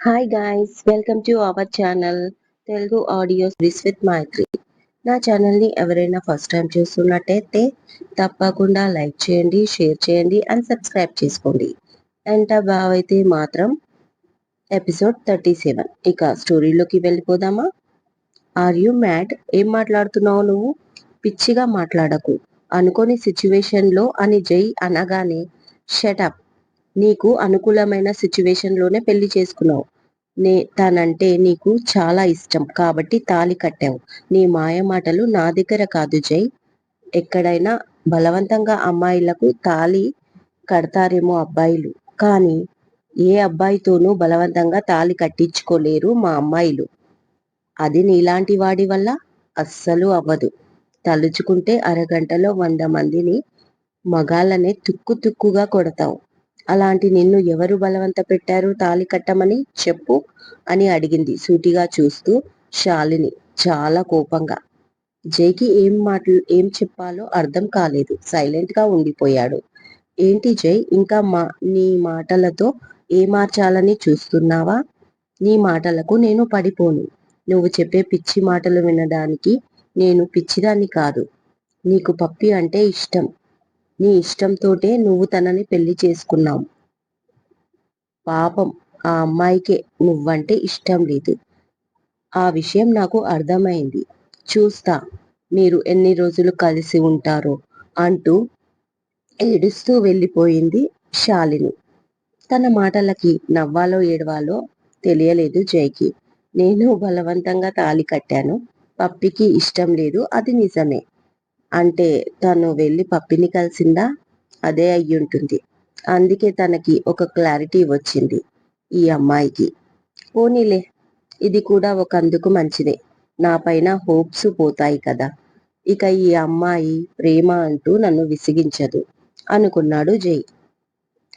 Hi guys welcome to our channel Telugu audios with with Maitri నా ఛానల్ని ఎవరైనా first time చూస్తున్నట్టయితే తప్పకుండా లైక్ చేయండి షేర్ చేయండి అండ్ సబ్స్క్రైబ్ చేసుకోండి. ఎంత బావైతే మాత్రం ఎపిసోడ్ థర్టీ సెవెన్ ఇక స్టోరీలోకి వెళ్ళిపోదామా? ఆర్ యు మ్యాడ్ ఏం మాట్లాడుతున్నావు నువ్వు? పిచ్చిగా మాట్లాడకు. అనుకోని సిచ్యువేషన్లో అని జై అనగానే షటప్ నీకు అనుకూలమైన సిచ్యువేషన్లోనే పెళ్ళి చేసుకున్నావు. నే తనంటే నీకు చాలా ఇష్టం కాబట్టి తాలి కట్టావు. నీ మాయ మాటలు నా దగ్గర కాదు జై. ఎక్కడైనా బలవంతంగా అమ్మాయిలకు తాలి కడతారేమో అబ్బాయిలు. కానీ ఏ అబ్బాయితోనూ బలవంతంగా తాలి కట్టించుకోలేరు మా అమ్మాయిలు. అది నీలాంటి వాడి వల్ల అస్సలు అవ్వదు. తలుచుకుంటే అరగంటలో వంద మందిని మగాళ్ళనే తుక్కు తుక్కుగా కొడతావు. అలాంటి నిన్ను ఎవరు బలవంత పెట్టారు తాలి కట్టమని చెప్పు అని అడిగింది సూటిగా చూస్తూ శాలిని చాలా కోపంగా. జైకి ఏం మాటలు ఏం చెప్పాలో అర్థం కాలేదు. సైలెంట్గా ఉండిపోయాడు. ఏంటి జై ఇంకా మా నీ మాటలతో ఏ మార్చాలని చూస్తున్నావా? నీ మాటలకు నేను పడిపోను. నువ్వు చెప్పే పిచ్చి మాటలు వినడానికి నేను పిచ్చిదాన్ని కాదు. నీకు పప్పి అంటే ఇష్టం. నీ ఇష్టంతోటే నువ్వు తనని పెళ్ళి చేసుకున్నావు. పాపం ఆ అమ్మాయికే నువ్వంటే ఇష్టం లేదు. ఆ విషయం నాకు అర్థమైంది. చూస్తా మీరు ఎన్ని రోజులు కలిసి ఉంటారో అంటూ ఏడుస్తూ వెళ్ళిపోయింది శాలిని. తన మాటలకి నవ్వాలో ఏడవాలో తెలియలేదు జైకి. నేను బలవంతంగా తాళి కట్టాను. పప్పికి ఇష్టం లేదు అది నిజమే. అంటే తను వెళ్ళి పప్పిని కలిసిందా? అదే అయ్యుంటుంది. అందుకే తనకి ఒక క్లారిటీ వచ్చింది ఈ అమ్మాయికి. పోనీలే ఇది కూడా ఒక అందుకు మంచిదే. నా పైన హోప్స్ పోతాయి కదా. ఇక ఈ అమ్మాయి ప్రేమ అంటూ నన్ను విసిగించదు అనుకున్నాడు జై.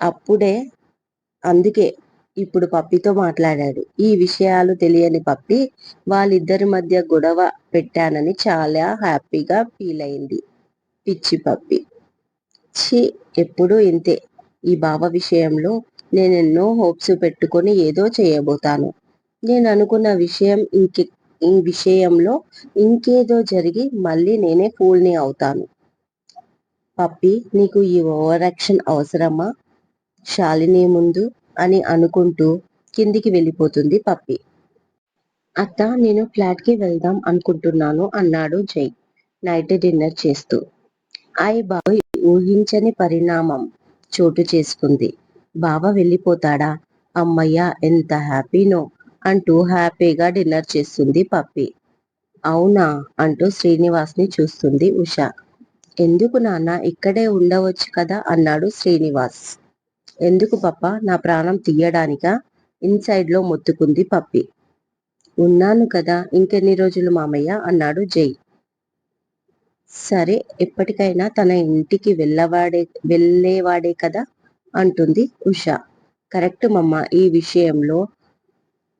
అప్పుడే అందుకే ఇప్పుడు పప్పితో మాట్లాడాడు. ఈ విషయాలు తెలియని పప్పి వాళ్ళిద్దరి మధ్య గొడవ పెట్టానని చాలా హ్యాపీగా ఫీల్ అయింది. పిచ్చి పప్పి. ఛీ ఎప్పుడూ ఇంతే. ఈ బావ విషయంలో నేనెన్నో హోప్స్ పెట్టుకొని ఏదో చేయబోతాను. నేను అనుకున్న విషయం ఇంకె ఈ విషయంలో ఇంకేదో జరిగి మళ్ళీ నేనే ఫూల్ని అవుతాను. పప్పి నీకు ఈ ఓవరాక్షన్ అవసరమా? శాలిని ముందు అని అనుకుంటూ కిందికి వెళ్ళిపోతుంది పప్పి. అత్త నేను ఫ్లాట్కి వెళ్దాం అనుకుంటున్నాను అన్నాడు జై నైట్ డిన్నర్ చేస్తూ. అయ్ బాబు ఊహించని పరిణామం చోటు చేసుకుంది. బావ వెళ్ళిపోతాడా? అమ్మయ్య ఎంత హ్యాపీనో అంటూ హ్యాపీగా డిన్నర్ చేస్తుంది పప్పి. అవునా? అంటూ శ్రీనివాస్ని చూస్తుంది ఉష. ఎందుకు నాన్న ఇక్కడే ఉండవచ్చు కదా? అన్నాడు శ్రీనివాస్. ఎందుకు పప్ప నా ప్రాణం తీయడానికా? ఇన్సైడ్లో మొత్తుకుంది పప్పి. ఉన్నాను కదా ఇంకెన్ని రోజులు మామయ్య? అన్నాడు జై. సరే ఎప్పటికైనా తన ఇంటికి వెళ్ళవాడే వెళ్ళేవాడే కదా? అంటుంది ఉష. కరెక్ట్ మమ్మ ఈ విషయంలో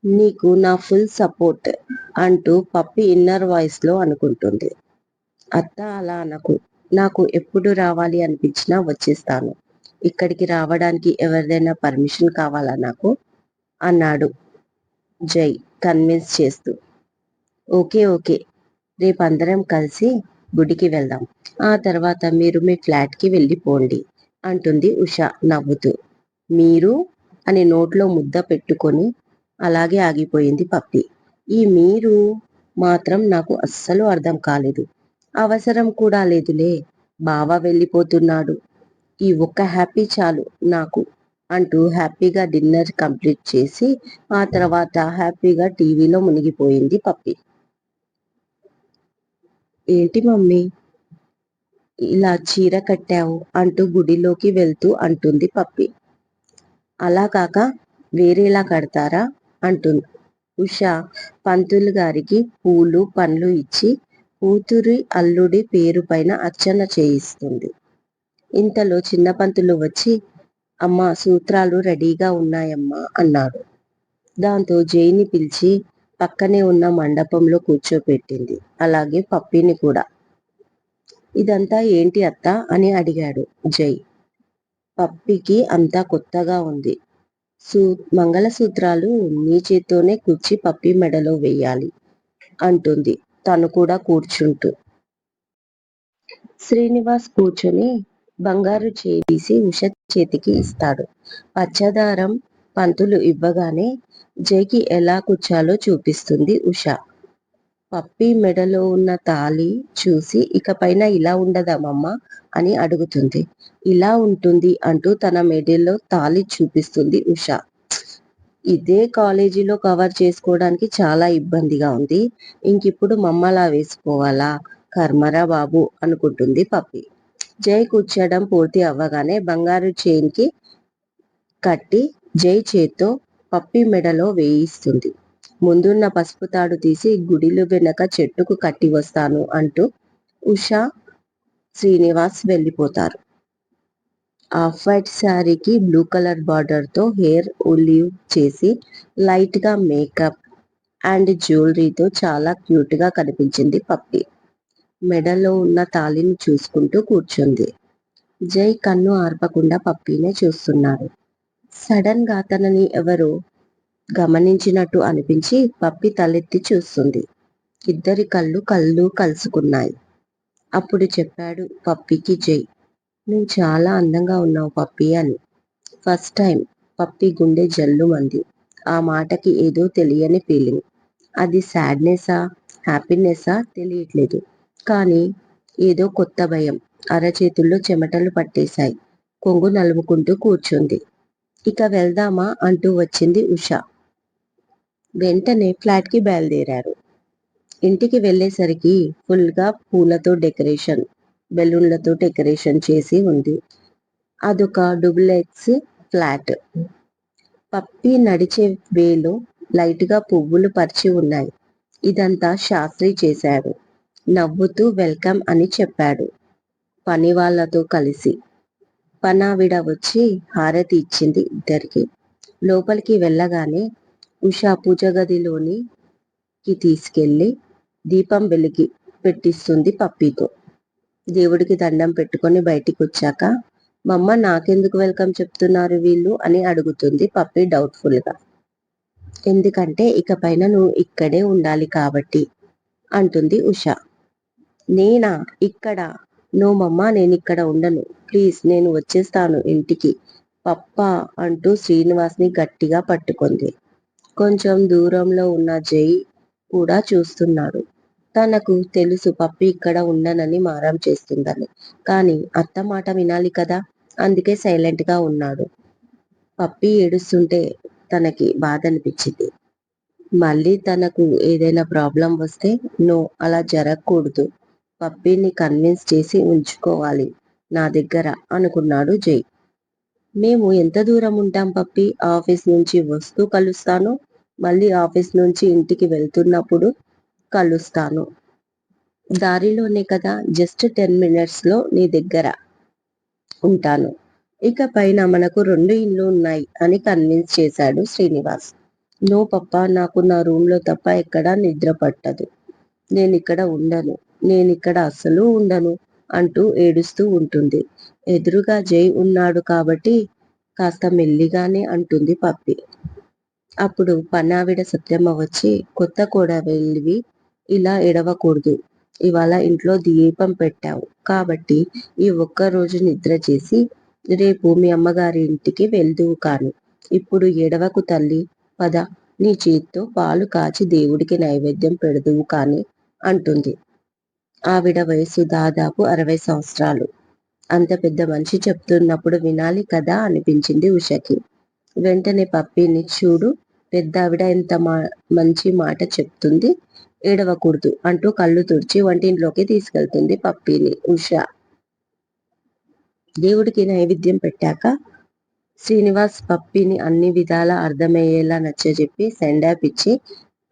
నీకు నా ఫుల్ సపోర్ట్ అంటూ పప్పి ఇన్నర్ వాయిస్లో అనుకుంటుంది. అత్త అలా అనకు. నాకు ఎప్పుడు రావాలి అనిపించినా వచ్చేస్తాను. ఇక్కడికి రావడానికి ఎవరిదైనా పర్మిషన్ కావాలా నాకు? అన్నాడు. జై కన్విన్స్ చేస్తూ. Okay okay. రేపు అందరం కలిసి గుడికి వెళ్దాం. ఆ తర్వాత మీరు మీ ఫ్లాట్కి వెళ్ళిపోండి అంటుంది ఉష నవ్వుతూ. మీరు? అని నోట్లో ముద్ద పెట్టుకొని అలాగే ఆగిపోయింది పప్పి. ఈ మీరు మాత్రం నాకు అస్సలు అర్థం కాలేదు. అవసరం కూడా లేదులే. బావ వెళ్ళిపోతున్నాడు. ఈ ఒక్క హ్యాపీ చాలు నాకు అంటూ హ్యాపీగా డిన్నర్ కంప్లీట్ చేసి ఆ తర్వాత హ్యాపీగా టీవీలో మునిగిపోయింది పప్పి. ఏంటి మమ్మీ? ఇలా చీర కట్టావు అంటూ గుడిలోకి వెళ్తూ అంటుంది పప్పి. అలా కాక వేరేలా కడతారా? అంటుంది. ఉషా పంతులు గారికి పూలు పండ్లు ఇచ్చి కూతురి అల్లుడి పేరు పైన అర్చన చేయిస్తుంది. ఇంతలో చిన్న పంతులు వచ్చి అమ్మ సూత్రాలు రెడీగా ఉన్నాయమ్మా అన్నాడు దాంతో జైని పిలిచి పక్కనే ఉన్న మండపంలో కూర్చోపెట్టింది. అలాగే పప్పిని కూడా. ఇదంతా ఏంటి అత్త? అని అడిగాడు జై. పప్పికి అంతా కొత్తగా ఉంది. సూ మంగళసూత్రాలు నీ చేత్తోనే కుచ్చి పప్పి మెడలో వేయాలి అంటుంది. తను కూడా కూర్చుంటూ. శ్రీనివాస్ కూర్చొని బంగారు చేసి ఉష చేతికి ఇస్తాడు. పచ్చదారం పంతులు ఇవ్వగానే జైకి ఎలా కూర్చాలో చూపిస్తుంది ఉష. పప్పి మెడలో ఉన్న తాళి చూసి ఇకపైన ఇలా ఉండదామమ్మ అని అడుగుతుంది. ఇలా ఉంటుంది అంటూ తన మెడలో తాళి చూపిస్తుంది ఉష. ఇదే కాలేజీలో కవర్ చేసుకోవడానికి చాలా ఇబ్బందిగా ఉంది. ఇంకిప్పుడు మమ్మలా వేసుకోవాలా? కర్మరా బాబు అనుకుంటుంది పప్పి. జై కూర్చోడం పూర్తి అవ్వగానే బంగారు చైన్కి కట్టి జై చేత్తో పప్పి మెడలో వేయిస్తుంది. ముందున్న పసుపు తాడు తీసి గుడిలు వెనక చెట్టుకు కట్టి వస్తాను అంటూ ఉషా శ్రీనివాస్ వెళ్ళిపోతారు. ఆఫ్ వైట్ శారీకి బ్లూ కలర్ బార్డర్తో హెయిర్ ఒలివ్ చేసి లైట్గా మేకప్ అండ్ జ్యువెలరీతో చాలా క్యూట్గా కనిపించింది పప్పి. మెడలో ఉన్న తాళిని చూసుకుంటూ కూర్చుంది. జై కన్ను ఆర్పకుండా పప్పీనే చూస్తున్నాడు. సడన్గా తనని ఎవరో గమనించినట్టు అనిపించి పప్పి తలెత్తి చూస్తుంది. ఇద్దరి కళ్ళు కళ్ళు కలుసుకున్నాయి. అప్పుడు చెప్పాడు పప్పికి జై నువ్వు చాలా అందంగా ఉన్నావు పప్పి అని. First time. పప్పి గుండె జల్లు మంది ఆ మాటకి ఏదో తెలియని ఫీలింగ్. అది సాడ్నెస్సా హ్యాపీనెస్సా తెలియట్లేదు. కానీ ఏదో కొత్త భయం. అరచేతుల్లో చెమటలు పట్టేశాయి. కొంగు నలుముకుంటూ కూర్చుంది. ఇక వెళ్దామా అంటూ వచ్చింది ఉష. వెంటనే ఫ్లాట్కి బయలుదేరారు. ఇంటికి వెళ్ళేసరికి ఫుల్గా పూలతో డెకరేషన్ బెలూన్లతో డెకరేషన్ చేసి ఉంది. అదొక డూబ్లెక్స్ ఫ్లాట్. పప్పి నడిచే వేలో లైట్గా పువ్వులు పరిచి ఉన్నాయి. ఇదంతా శాస్త్రి చేశాడు. నవ్వుతూ వెల్కమ్ అని చెప్పాడు. పని వాళ్ళతో కలిసి. పనావిడ వచ్చి హారతి ఇచ్చింది ఇద్దరికి. లోపలికి వెళ్ళగానే ఉషా పూజ గదిలోనికి తీసుకెళ్ళి దీపం వెలిగి పెట్టిస్తుంది పప్పితో. దేవుడికి దండం పెట్టుకొని బయటికి వచ్చాక మమ్మ నాకెందుకు వెల్కమ్ చెప్తున్నారు వీళ్ళు? అని అడుగుతుంది పప్పి డౌట్ఫుల్గా ఎందుకంటే ఇక పైన నువ్వు ఇక్కడే ఉండాలి కాబట్టి అంటుంది ఉషా. నేనా? ఇక్కడ. నో మమ్మ నేను ఇక్కడ ఉండను. ప్లీజ్ నేను వచ్చేస్తాను ఇంటికి. పప్ప అంటూ శ్రీనివాస్ని గట్టిగా పట్టుకుంది. కొంచెం దూరంలో ఉన్న జై కూడా చూస్తున్నాడు. తనకు తెలుసు పప్పి ఇక్కడ ఉండనని మారం చేస్తుందని. కానీ అత్త మాట వినాలి కదా? అందుకే సైలెంట్గా ఉన్నాడు. పప్పి ఏడుస్తుంటే తనకి బాధ అనిపించింది మళ్ళీ తనకు ఏదైనా ప్రాబ్లం వస్తే నో అలా జరగకూడదు. పప్పీని కన్విన్స్ చేసి ఉంచుకోవాలి. నా దగ్గర అనుకున్నాడు జై. మేము ఎంత దూరం ఉంటాం పప్పి ఆఫీస్ నుంచి వస్తూ కలుస్తాను. మళ్ళీ ఆఫీస్ నుంచి ఇంటికి వెళ్తున్నప్పుడు కలుస్తాను. దారిలోనే కదా జస్ట్ టెన్ మినిట్స్లో నీ దగ్గర ఉంటాను. ఇక పైన మనకు రెండు ఇండ్లు ఉన్నాయి అని కన్విన్స్ చేశాడు శ్రీనివాస్. నో పప్ప నాకు నా రూమ్లో తప్ప ఎక్కడా నిద్ర పట్టదు. నేను ఇక్కడ ఉండను. నేను ఇక్కడ అస్సలు ఉండను అంటూ ఏడుస్తూ ఉంటుంది. ఎదురుగా జై ఉన్నాడు కాబట్టి కాస్త మెల్లిగానే అంటుంది పప్పి. అప్పుడు పన్నావిడ సత్యమ్మ వచ్చి కొత్త వెళ్ళివి ఇలా ఎడవకూడదు ఇవాళ ఇంట్లో దీపం పెట్టావు కాబట్టి ఈ ఒక్క రోజు నిద్ర చేసి రేపు మీ అమ్మగారి ఇంటికి వెళ్దువు కాను. ఇప్పుడు ఎడవకు తల్లి. పద నీ చేత్తో పాలు కాచి దేవుడికి నైవేద్యం పెడదువు కాని అంటుంది. ఆవిడ వయసు దాదాపు అరవై సంవత్సరాలు. అంత పెద్ద మనిషి చెప్తున్నప్పుడు వినాలి కదా అనిపించింది ఉషకి. వెంటనే పప్పిని చూడు పెద్ద ఆవిడ ఎంత మా మంచి మాట చెప్తుంది ఏడవకూడదు అంటూ కళ్ళు తుడిచి వంటింట్లోకి తీసుకెళ్తుంది పప్పిని ఉష. దేవుడికి నైవేద్యం పెట్టాక శ్రీనివాస్ పప్పిని అన్ని విధాలా అర్థమయ్యేలా నచ్చజెప్పి సెండాప్ ఇచ్చి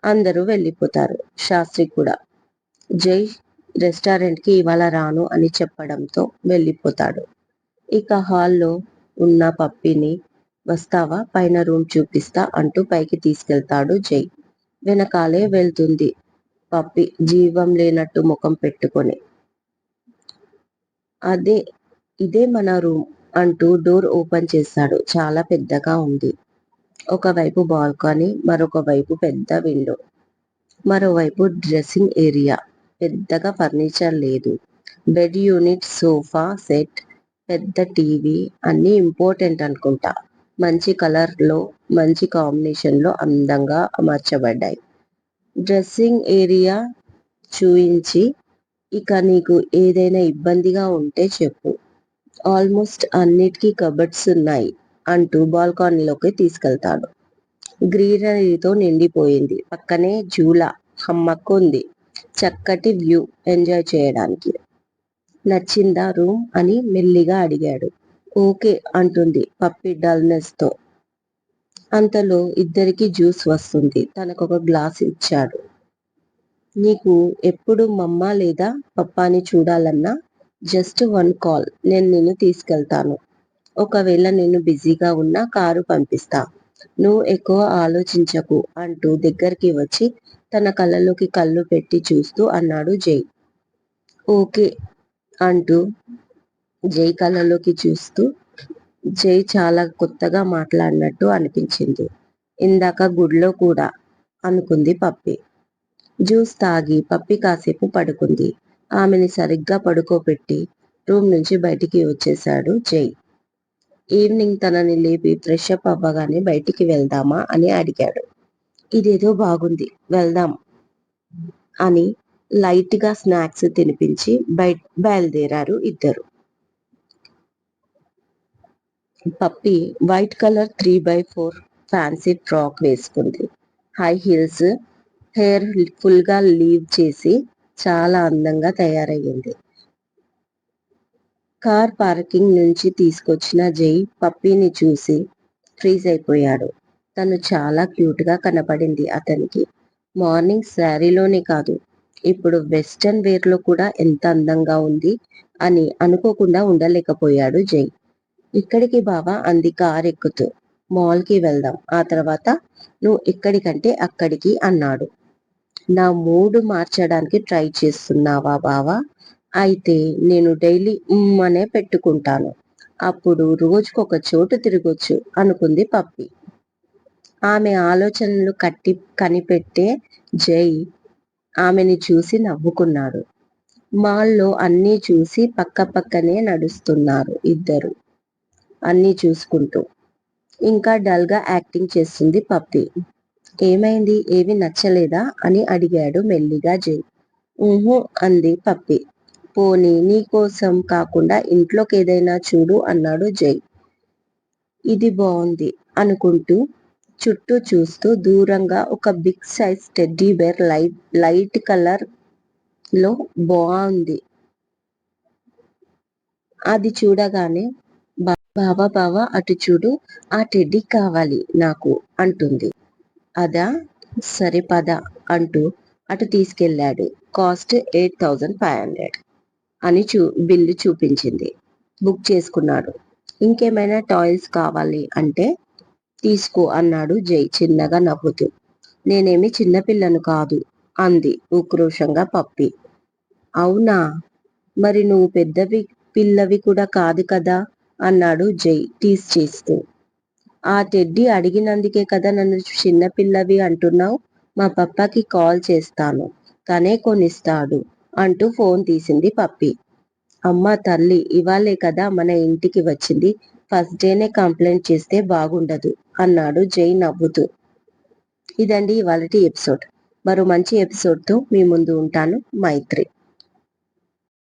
అందరూ వెళ్ళిపోతారు. శాస్త్రి కూడా. జై రెస్టారెంట్కి ఇవాళ రాను అని చెప్పడంతో వెళ్ళిపోతాడు. ఇక హాల్లో ఉన్న పప్పిని వస్తావా? పైన రూమ్ చూపిస్తా అంటూ పైకి తీసుకెళ్తాడు జై. వెనకాలే వెళ్తుంది పప్పి జీవం లేనట్టు ముఖం పెట్టుకొని. అదే ఇదే మన రూమ్ అంటూ డోర్ ఓపెన్ చేశాడు చాలా పెద్దగా ఉంది. ఒకవైపు బాల్కనీ మరొక వైపు పెద్ద విండో మరోవైపు డ్రెస్సింగ్ ఏరియా. పెద్దగా ఫర్నిచర్ లేదు. బెడ్ యూనిట్ సోఫా సెట్ పెద్ద టీవీ అన్నీ ఇంపార్టెంట్ అనుకుంటా. మంచి కలర్లో మంచి కాంబినేషన్లో అందంగా అమర్చబడ్డాయి. డ్రెస్సింగ్ ఏరియా చూయించి ఇక నీకు ఏదైనా ఇబ్బందిగా ఉంటే చెప్పు. ఆల్మోస్ట్ అన్నిటికీ కబర్డ్స్ ఉన్నాయి అంటూ బాల్కానీలోకి తీసుకెళ్తాడు. గ్రీనరీతో నిండిపోయింది. పక్కనే జూలా హమ్మక్కు ఉంది చక్కటి వ్యూ ఎంజాయ్ చేయడానికి. నచ్చిందా రూమ్ అని మెల్లిగా అడిగాడు. ఓకే అంటుంది పప్పి డల్నెస్తో. అంతలో ఇద్దరికి జ్యూస్ వస్తుంది. తనకొక గ్లాస్ ఇచ్చాడు. నీకు ఎప్పుడు మమ్మ లేదా పప్పాని చూడాలన్నా జస్ట్ వన్ కాల్. నేను నిన్ను తీసుకెళ్తాను. ఒకవేళ నేను బిజీగా ఉన్నా కారు పంపిస్తా. నువ్వు ఎక్కువ ఆలోచించకు అంటూ దగ్గరికి వచ్చి తన కళ్ళలోకి కళ్ళు పెట్టి చూస్తూ అన్నాడు జై. ఓకే అంటూ జై కళ్ళలోకి చూస్తూ జై చాలా కొత్తగా మాట్లాడినట్టు అనిపించింది. ఇందాక గుడిలో కూడా అనుకుంది పప్పి. జ్యూస్ తాగి పప్పి కాసేపు పడుకుంది. ఆమెని సరిగ్గా పడుకోబెట్టి రూమ్ నుంచి బయటికి వచ్చేశాడు జై. ఈవినింగ్ తనని లేపి ఫ్రెష్ అప్ అవ్వగానే బయటికి వెళ్దామా అని అడిగాడు. ఇదేదో బాగుంది వెళ్దాం అని లైట్గా స్నాక్స్ తినిపించి బయట బయలుదేరారు ఇద్దరు. Pappi white colour three by four fancy frock వేసుకుంది. హై హీల్స్ హెయిర్ ఫుల్గా లీవ్ చేసి చాలా అందంగా తయారయ్యింది. కార్ పార్కింగ్ నుంచి తీసుకొచ్చిన జై పప్పీని చూసి ఫ్రీజ్ అయిపోయాడు. తను చాలా క్యూట్గా కనపడింది అతనికి. మార్నింగ్ శారీలోనే కాదు ఇప్పుడు వెస్టర్న్ వేర్లో కూడా ఎంత అందంగా ఉంది అని అనుకోకుండా ఉండలేకపోయాడు జై ఇక్కడికి బావా అంది కార్ ఎక్కుతూ. మాల్కి వెళ్దాం ఆ తర్వాత నువ్వు ఇక్కడికంటే అక్కడికి అన్నాడు. నా మూడు మార్చడానికి ట్రై చేస్తున్నావా బావా? అయితే నేను డైలీ అనే పెట్టుకుంటాను. అప్పుడు రోజుకొక చోటు తిరగొచ్చు అనుకుంది పప్పి. ఆమె ఆలోచనలు కట్టి కనిపెట్టే జై ఆమెని చూసి నవ్వుకున్నాడు. మాల్లో అన్నీ చూసి పక్క పక్కనే నడుస్తున్నారు ఇద్దరు. అన్నీ చూసుకుంటూ. ఇంకా డల్గా యాక్టింగ్ చేస్తుంది పప్పి. ఏమైంది? ఏవి నచ్చలేదా? అని అడిగాడు మెల్లిగా జై. ఊహు అంది పప్పి. పోనీ నీకోసం కాకుండా ఇంట్లోకి ఏదైనా చూడు అన్నాడు జై. ఇది బాగుంది అనుకుంటూ చుట్టూ చూస్తూ దూరంగా ఒక big size teddy bear light light కలర్లో బాగుంది. అది చూడగానే బావా బావా అటు చూడు ఆ టెడ్డీ కావాలి నాకు అంటుంది. అదా? సరే పద అంటూ అటు తీసుకెళ్ళాడు cost eight thousand five hundred అని చూ బిల్లు చూపించింది. బుక్ చేసుకున్నాడు. ఇంకేమైనా టాయిల్స్ కావాలి అంటే తీసుకో అన్నాడు జై చిన్నగా నవ్వుతూ. నేనేమి చిన్నపిల్లను కాదు అంది ఉక్రోషంగా పప్పి. అవునా? మరి నువ్వు పెద్దవి పిల్లవి కూడా కాదు కదా? అన్నాడు జై టీస్ చేస్తూ. ఆ టెడ్డి అడిగినందుకే కదా నన్ను చిన్నపిల్లవి అంటున్నావు? మా పప్పకి కాల్ చేస్తాను తనే కొనిస్తాడు అంటూ ఫోన్ తీసింది పప్పి. అమ్మ తల్లి ఇవాళే కదా మన ఇంటికి వచ్చింది ఫస్ట్ డేనే కంప్లైంట్ చేస్తే బాగుండదు అన్నాడు జై నవ్వుతూ. ఇదండి ఇవాళటి ఎపిసోడ్. మరో మంచి ఎపిసోడ్తో మీ ముందు ఉంటాను. మైత్రి.